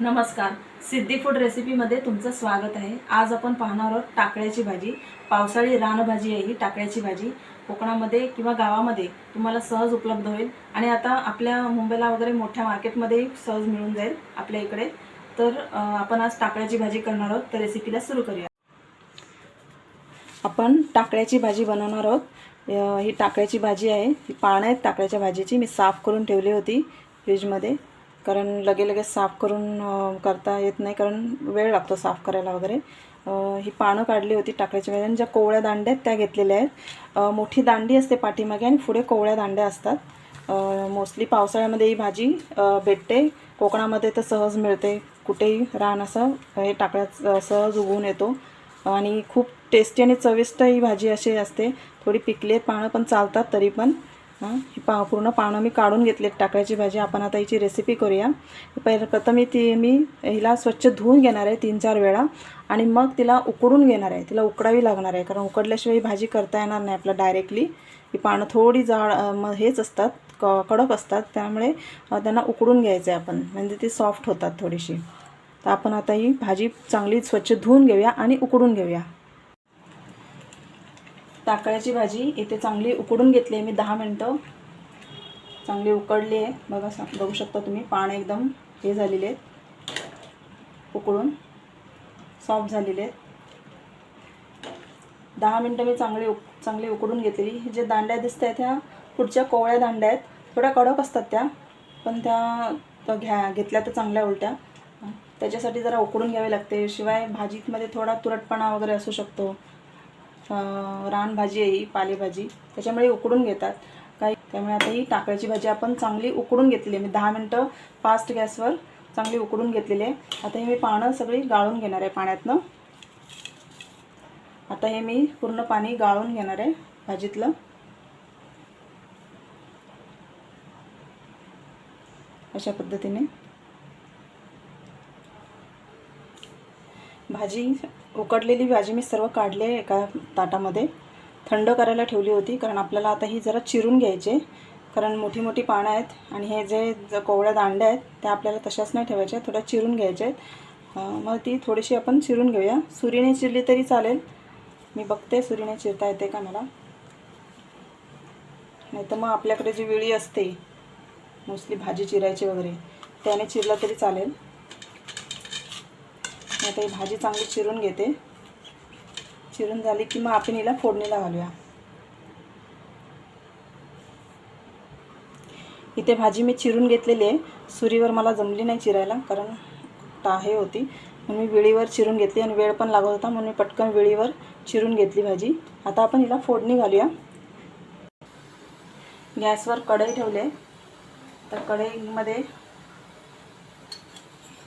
नमस्कार. सिद्धी फूड रेसिपीमध्ये तुमचं स्वागत आहे. आज आपण पाहणार आहोत टाकळ्याची भाजी. पावसाळी रानभाजी आहे ही टाकळ्याची भाजी. कोकणामध्ये किंवा गावामध्ये तुम्हाला सहज उपलब्ध होईल. आणि आता आपल्या मुंबईला वगैरे मोठ्या मार्केटमध्येही सहज मिळून जाईल आपल्या इकडे. तर आपण आज टाकळ्याची भाजी करणार आहोत. तर रेसिपीला सुरू करूया. आपण टाकळ्याची भाजी बनवणार आहोत. ही टाकळ्याची भाजी आहे. ही पानं आहेत टाकळ्याच्या भाजीची. मी साफ करून ठेवली होती फ्रीजमध्ये. कारण लगे लगेच साफ करून करता येत नाही कारण वेळ लागतो साफ करायला वगैरे. ही पानं काढली होती टाकळ्याची वेळेला आणि ज्या कोवळ्या दांड्या आहेत त्या घेतलेल्या आहेत. मोठी दांडी असते पाठीमागे आणि पुढे कोवळ्या दांड्या असतात. मोस्टली पावसाळ्यामध्ये ही भाजी भेटते. कोकणामध्ये तर सहज मिळते. कुठेही रान असं हे टाकळ्यात सहज उगवून येतो. आणि खूप टेस्टी आणि चविष्ट ही भाजी अशी असते. थोडी पिकली आहेत पानं पण चालतात तरी पण. हां? ही पा पूर्ण पानं मी काढून घेतलेत टाकळ्याची भाजी. आपण आता हिची रेसिपी करूया. पहिलं प्रथम ती मी हिला स्वच्छ धुवून घेणार आहे तीन चार वेळा आणि मग तिला उकडून घेणार आहे. तिला उकडावी लागणार आहे कारण उकडल्याशिवाय भाजी करता येणार नाही आपल्याला डायरेक्टली ही पानं थोडी जाड मग हेच असतात क कडक असतात त्यामुळे त्यांना उकडून घ्यायचं आहे आपण. म्हणजे ती सॉफ्ट होतात थोडीशी. तर आपण आता ही भाजी चांगली स्वच्छ धुवून घेऊया आणि उकडून घेऊया. ताकळ्याची भाजी. इथे चांगली उकडून घेतली आहे मी दहा मिनटं. चांगली उकडली आहे. बघा सा बघू शकता तुम्ही पाणी एकदम हे झालेले आहेत. उकडून सॉफ्ट झालेले आहेत. दहा मिनटं मी चांगली उक चांगली उकडून घेतलेली. जे दांड्या दिसत आहेत ह्या पुढच्या कोवळ्या दांड्या आहेत. थोड्या कडक असतात त्या पण त्या घ्या घेतल्या तर चांगल्या उलट्या. त्याच्यासाठी जरा उकडून घ्यावे लागते. शिवाय भाजीमध्ये थोडा तुरटपणा वगैरे असू शकतो. रानभाजी आहे ही पालेभाजी. त्याच्यामुळे उकडून घेतात. काही त्यामुळे आता ही टाकळ्याची भाजी आपण चांगली उकडून घेतलेली आहे. मी दहा मिनटं फास्ट गॅसवर चांगली उकडून घेतलेली आहे. आता हे मी पानं सगळी गाळून घेणार आहे पाण्यातनं. आता हे मी पूर्ण पाणी गाळून घेणार आहे भाजीतलं. अशा पद्धतीने. भाजी उकडलेली भाजी मी सर्व काढले एका ताटामध्ये. थंड करायला ठेवली होती कारण आपल्याला आता ही जरा चिरून घ्यायची कारण मोठी मोठी पानं आहेत आणि हे जे ज कोवळ्या दांड्या आहेत त्या आपल्याला तशाच नाही ठेवायच्या थोड्या चिरून घ्यायच्या आहेत. मग ती थोडीशी आपण चिरून घेऊया. सुरीने चिरली तरी चालेल. मी बघते सुरीने चिरता येते का मला. नाही तर मग आपल्याकडे जी विळी असते मोस्टली भाजी चिरायची वगैरे त्याने चिरलं तरी चालेल. आता ही भाजी चांगली चिरून घेते. चिरून झाली की मग आपण हिला फोडणीला घालूया. इथे भाजी मी चिरून घेतलेली आहे. सुरीवर मला जमली नाही चिरायला कारण टाहे होती. म्हणून मी वेळीवर चिरून घेतली आणि वेळ पण लागत होता म्हणून मी पटकन वेळीवर चिरून घेतली भाजी. आता आपण हिला फोडणी घालूया. गॅसवर कढई ठेवले तर कढईमध्ये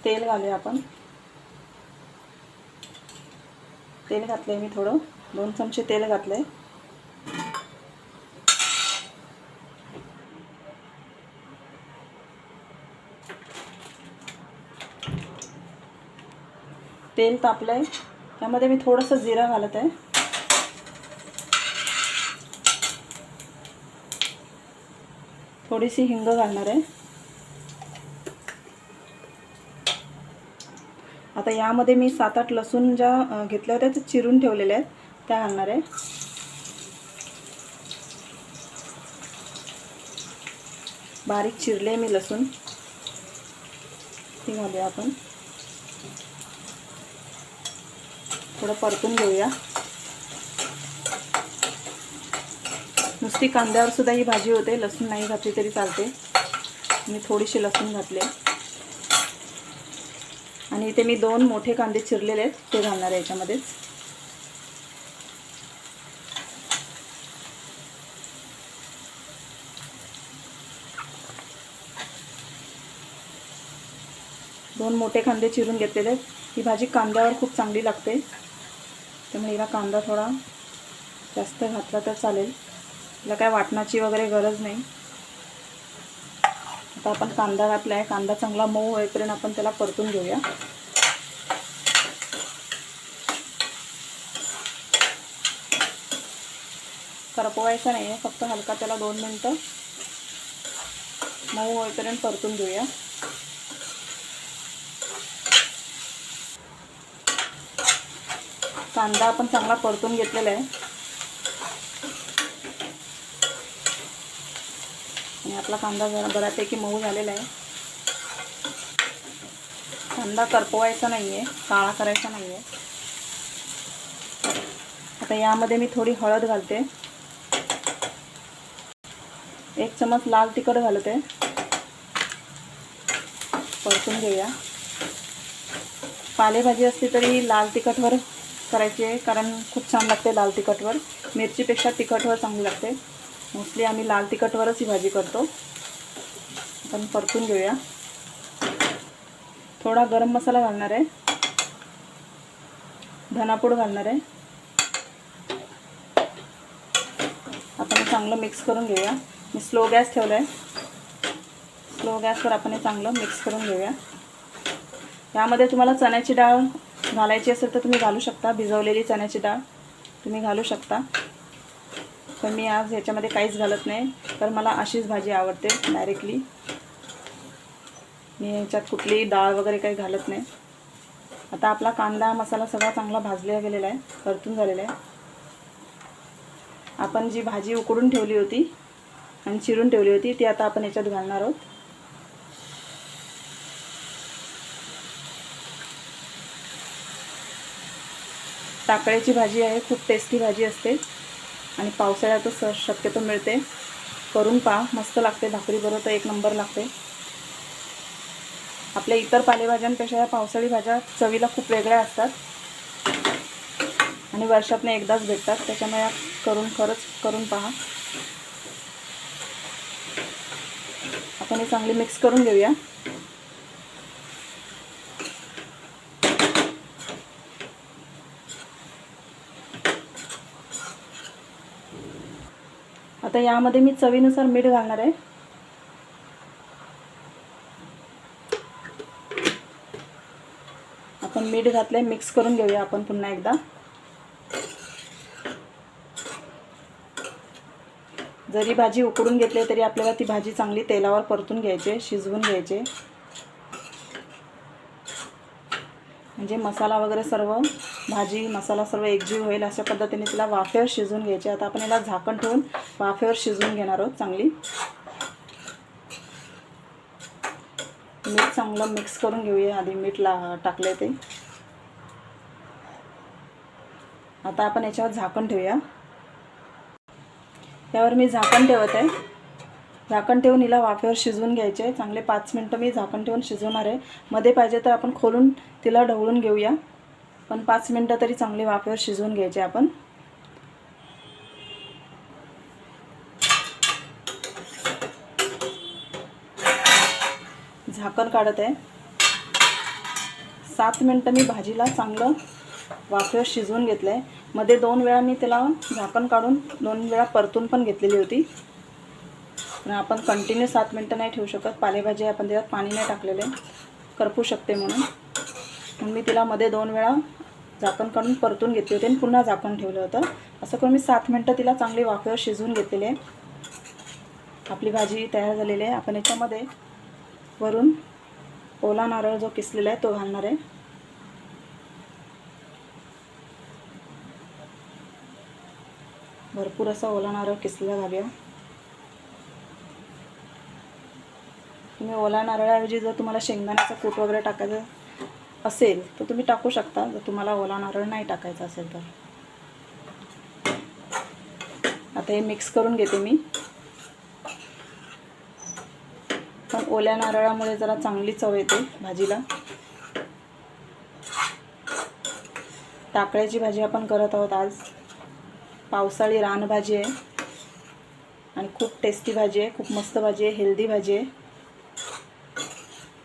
तेल घालूया आपण. तेल घातलं आहे मी थोडं. दोन चमचे तेल घातलं आहे तेल तापलं आहे त्यामध्ये मी थोडंसं जिरा घालत आहे. थोडीशी हिंग घालणार आहे. आता यामध्ये मी सात आठ लसूण ज्या घेतल्या होत्या त्या चिरून ठेवलेल्या आहेत. त्या घालणार आहे. बारीक चिरले मी लसूण. ती घालूया आपण. थोडं परतून घेऊया. नुसती कांद्यावर सुद्धा ही भाजी होते लसूण नाही घातली तरी चालते. मी थोडीशी लसूण घातले आणि इथे मी दोन मोठे कांदे चिरलेले आहेत ते घालणार आहे याच्यामध्येच दोन मोठे कांदे चिरून घेतलेले आहेत. ही भाजी कांद्यावर खूप चांगली लागते. त्यामुळे हिला कांदा थोडा जास्त घातला तर चालेल. हिला काय वाटणाची वगैरे गरज नाही. आता आपण कांदा घातला आहे. कांदा चांगला मऊ होईपर्यंत आपण त्याला परतून घेऊया. करपवायचा नाही आहे. फक्त हलका त्याला दोन मिनटं मऊ होईपर्यंत परतून घेऊया. कांदा आपण चांगला परतून घेतलेला आहे. आणि आपला कांदा जरा बऱ्यापैकी मऊ झालेला आहे. कांदा करपवायचा नाही आहे काळा करायचा नाही आहे आता यामध्ये मी थोडी हळद घालते. एक चमच लाल तिखट घालते. परतून घेऊया. पालेभाजी असली तरी लाल तिखटवर करायची आहे कारण खूप छान लागते लाल तिखटवर. मिरचीपेक्षा तिखटवर चांगली लागते. मोस्टली आम्ही लाल तिखटवरच ही भाजी करतो. आपण परतून घेऊया. थोडा गरम मसाला घालणार आहे. धनापूड घालणार आहे. आपण चांगलं मिक्स करून घेऊया. मी स्लो गॅस ठेवला आहे स्लो गॅसवर आपण हे चांगलं मिक्स करून घेऊया. यामध्ये तुम्हाला चण्याची डाळ घालायची असेल तर तुम्ही घालू शकता. भिजवलेली चण्याची डाळ तुम्ही घालू शकता. पण मी आज ह्याच्यामध्ये काहीच घालत नाही. तर मला अशीच भाजी आवडते डायरेक्टली मी ह्याच्यात कुठलीही डाळ वगैरे काही घालत नाही. आता आपला कांदा मसाला सगळा चांगला भाजला गेलेला आहे परतून झालेला आहे. आपण जी भाजी उकडून ठेवली होती आणि चिरून ठेवली होती ती आता आपण याच्यात घालणार आहोत. टाकळ्याची भाजी आहे खूप टेस्टी भाजी असते. आणि पावसाळ्यात स- शक्यतो मिळते. करून पहा मस्त लागते भाकरीबरोबर तर एक नंबर लागते. आपल्या इतर पालेभाज्यांपेक्षा या पावसाळी भाज्या चवीला खूप वेगळ्या असतात. आणि वर्षातून एकदाच भेटतात त्याच्यामुळे करून खरंच करून पहा. आपण हे चांगली मिक्स करून घेऊया. आता यामध्ये मी चवीनुसार मीठ घालणार आहे. आपण मीठ घातले मिक्स करून घेऊया आपण पुन्हा एकदा. जरी भाजी उकडून घेतली तरी आपल्याला ती भाजी चांगली तेलावर परतून घ्यायची शिजवून घ्यायचे. म्हणजे मसाला वगैरे सर्व भाजी मसाला सर्व एकजीव होईल अशा पद्धतीने तिला वाफेवर शिजवून घ्यायचे. आता आपण याला झाकण ठेवून वाफेवर शिजवून घेणार आहोत चांगली. मीठ चांगलं मिक्स करून घेऊया. आधी मीठ ला टाकले ते. आता आपण याच्यावर झाकण ठेवूया. त्यावर मी झाकण ठेवत आहे. झाकण ठेवून हिला वाफेवर शिजवून घ्यायचे. चांगले पाच मिनटं मी झाकण ठेवून शिजवणार आहे. मध्ये पाहिजे तर आपण खोलून तिला ढवळून घेऊया. पण पाच मिनटं तरी चांगली वाफेवर शिजवून घ्यायचे आपण. झाकण काढत आहे. सात मिनटं मी भाजीला चांगलं वाफेवर शिजवून घेतलं आहे मध्ये दोन वेळा मी त्याला झाकण काढून दोन वेळा परतून पण घेतलेली होती. पण आपण कंटिन्यू सात मिनटं नाही ठेवू शकत. पालेभाजी आपण त्याच्यात पाणी नाही टाकलेले करपू शकते म्हणून. म्हणून मी तिला मध्ये दोन वेळा झाकण काढून परतून घेतली होती आणि पुन्हा झाकण ठेवलं होतं. असं करून मी सात मिनटं तिला चांगली वाफेवर शिजवून घेतलेली आहे. आपली भाजी तयार झालेली आहे. आपण याच्यामध्ये वरून ओला नारळ जो किसलेला आहे तो घालणार आहे. भरपूर असा ओला नारळ किसलेला घालूया. तुम्ही ओला नारळाऐवजी जर तुम्हाला शेंगदाण्याचा कूट वगैरे टाकायचं असेल तर तुम्ही टाकू शकता. जर तुम्हाला ओला नारळ नाही टाकायचा असेल तर. आता हे मिक्स करून घेते मी. पण ओल्या नारळामुळे जरा चांगली चव येते भाजीला. टाकळ्याची भाजी आपण करत आहोत आज. पावसाळी रानभाजी आहे. आणि खूप टेस्टी भाजी आहे खूप मस्त भाजी आहे हेल्दी भाजी आहे.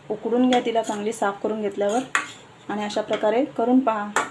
उकडून घ्या तिला चांगली साफ करून घेतल्यावर. आणि अशा प्रकारे करून पहा.